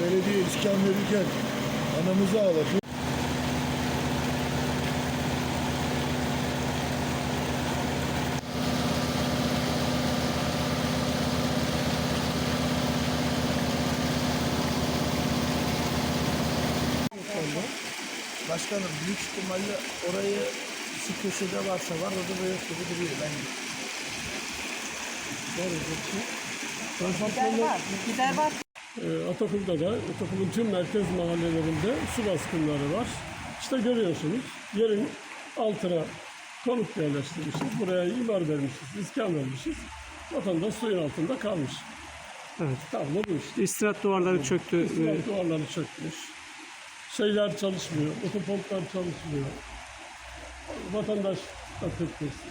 belediye iskan verirken anamızı ağlatıyor. Başkanım büyük ihtimalle orayı şu köşede varsa var orada da yok gibi duruyor bence. Gider var. Gider var. E, Atakum'da da, Atakum'un tüm merkez mahallelerinde su baskınları var. İşte görüyorsunuz yerin altına konut yerleştirmişiz. Buraya imar vermişiz, iskan vermişiz. Vatandaş suyun altında kalmış. Evet. Tablo bu işte. İstirahat duvarları çöktü. İstinat duvarları çökmüş. Şeyler çalışmıyor, otopomplar çalışmıyor. Vatandaş da tepkisi.